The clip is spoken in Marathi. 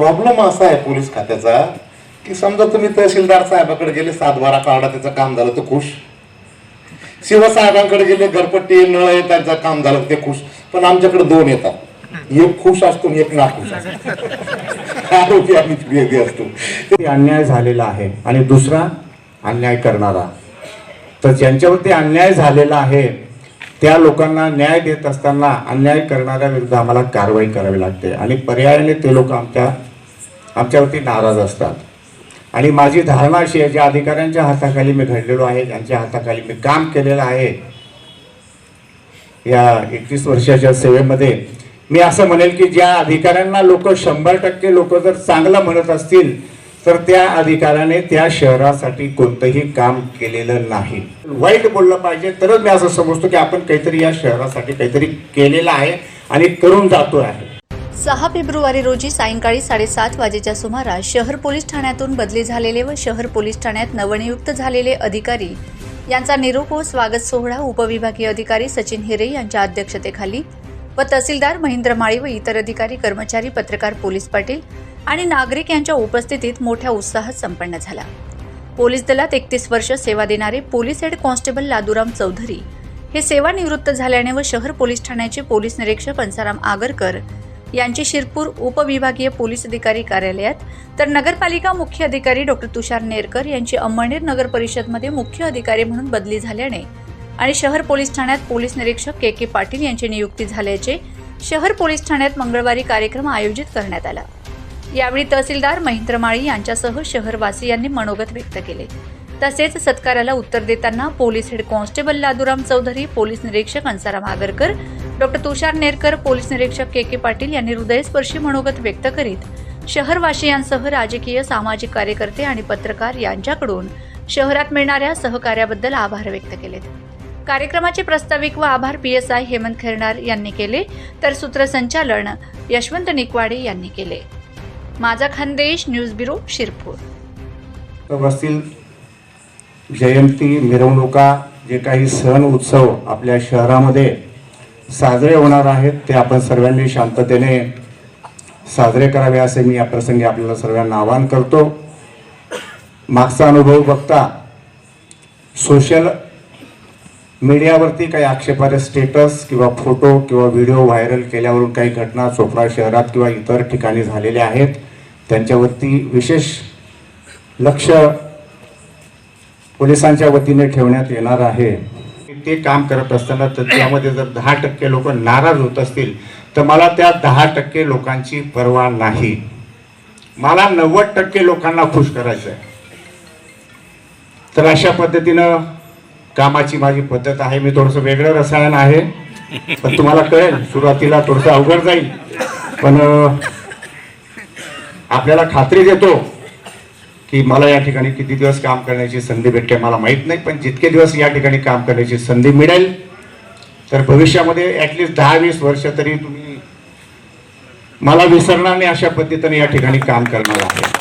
प्रॉब्लेम असा आहे पोलीस खात्याचा की समजा तुम्ही तहसीलदार साहेबाकडे गेले सात बारा काढा त्याचं काम झालं तर खुश. शिवसाहेबांकडे गेले घरपट्टी नळ त्यांचं काम झालं ते खुश. पण आमच्याकडे दोन येतात. एक खुश असतो एक नाखुश असतो. आरोपी आम्ही वेगळी असतो. ते अन्याय झालेला आहे आणि दुसरा अन्याय करणारा. तर ज्यांच्यावरती अन्याय झालेला आहे त्या लोकांना न्याय देत असताना अन्याय करणाऱ्या विरुद्ध आम्हाला कारवाई करावी लागते. आणि पर्यायाने ते लोक आमच्या आमच्यावरती नाराज असतात. आणि माझी धारणा अशी आहे ज्या अधिकाऱ्यांच्या हाताखाली मी घडलेलो आहे ज्यांच्या हाताखाली मी काम केलेलं आहे या एकवीस वर्षाच्या सेवेमध्ये मी असं म्हणेल की ज्या अधिकाऱ्यांना लोक शंभर टक्के लोक जर चांगलं म्हणत असतील तर त्या अधिकाऱ्याने त्या शहरासाठी कोणतंही काम केलेलं नाही. वाईट बोललं पाहिजे तरच मी असं समजतो की आपण काहीतरी या शहरासाठी काहीतरी केलेलं आहे आणि करून जातो आहे. सहा फेब्रुवारी रोजी सायंकाळी साडेसात वाजेच्या सुमारास शहर पोलीस ठाण्यातून बदली झालेले व शहर पोलीस ठाण्यात नवनियुक्त झालेले अधिकारी यांचा निरोप व स्वागत सोहळा उपविभागीय अधिकारी सचिन हिरे यांच्या अध्यक्षतेखाली व तहसीलदार महेंद्र माळी व इतर अधिकारी कर्मचारी पत्रकार पोलीस पाटील आणि नागरिक यांच्या उपस्थितीत मोठ्या उत्साहात संपन्न झाला. पोलीस दलात एकतीस वर्ष सेवा देणारे police head constable Laduram Chaudhari हे सेवानिवृत्त झाल्याने व शहर पोलीस ठाण्याचे पोलीस निरीक्षक अंसाराम आगरकर यांची शिरपूर उपविभागीय पोलीस अधिकारी कार्यालयात. तर नगरपालिका मुख्य अधिकारी डॉक्टर तुषार नेरकर यांची अंमळनेर नगर परिषदमध्ये मुख्य अधिकारी म्हणून बदली झाल्याने आणि शहर पोलीस ठाण्यात पोलीस निरीक्षक के के पाटील यांची नियुक्ती झाल्याचे शहर पोलीस ठाण्यात मंगळवारी कार्यक्रम आयोजित करण्यात आला. यावेळी तहसीलदार महेंद्र माळी यांच्यासह शहरवासियांनी मनोगत व्यक्त केले. तसेच सत्काराला उत्तर देताना police head constable Laduram Chaudhari police निरीक्षक अंसाराम आगरकर डॉक्टर तुषार नेरकर पोलीस निरीक्षक के के पाटील यांनी हृदयस्पर्शी मनोगत व्यक्त करीत शहरवासियांसह राजकीय सामाजिक कार्यकर्ते आणि पत्रकार यांच्याकडून शहरात मिळणाऱ्या सहकार्याबद्दल आभार व्यक्त केलेत. कार्यक्रमाचे प्रास्ताविक व आभार P S I Hemant Khairnar यांनी केले तर सूत्रसंचालन यशवंत निकवाडे यांनी केले. माझा खानदेश न्यूज ब्युरो शिरपूर. जयंती मिरवणुका जे काही सण उत्सव आपल्या शहरामध्ये साजरे होणार आहेत ते आपण सर्वांनी शांततेने साजरे करावे असे मी या प्रसंगी आपल्याला सर्वांना आवाहन करतो. मागचा अनुभव बघता सोशल मीडियावरती काही आक्षेपार्ह स्टेटस किंवा फोटो किंवा व्हिडिओ व्हायरल केल्यावरून काही घटना चोपडा शहरात किंवा इतर ठिकाणी झालेल्या आहेत त्यांच्यावरती विशेष लक्ष पोलिसांच्या वतीने ठेवण्यात येणार आहे. ते काम करत असताना तर त्यामध्ये जर दहा टक्के लोक नाराज होत असतील तर मला त्या दहा टक्के लोकांची परवा नाही. मला नव्वद टक्के लोकांना खुश करायचं आहे तर अशा पद्धतीनं कामाची माझी पद्धत आहे. मी थोडंसं वेगळं रसायन आहे. पण तुम्हाला कळेल सुरुवातीला थोडंसं अवघड जाईल. पण आपल्याला खात्री देतो की मला या ठिकाणी किती दिवस काम करण्याची संधी भेटते मला माहीत नाही पण जितके दिवस या ठिकाणी काम करण्याची संधी मिळेल तर भविष्यामध्ये ॲटलिस्ट दहा वीस वर्ष तरी तुम्ही मला विसरणार नाही अशा पद्धतीने या ठिकाणी काम करणार आहे.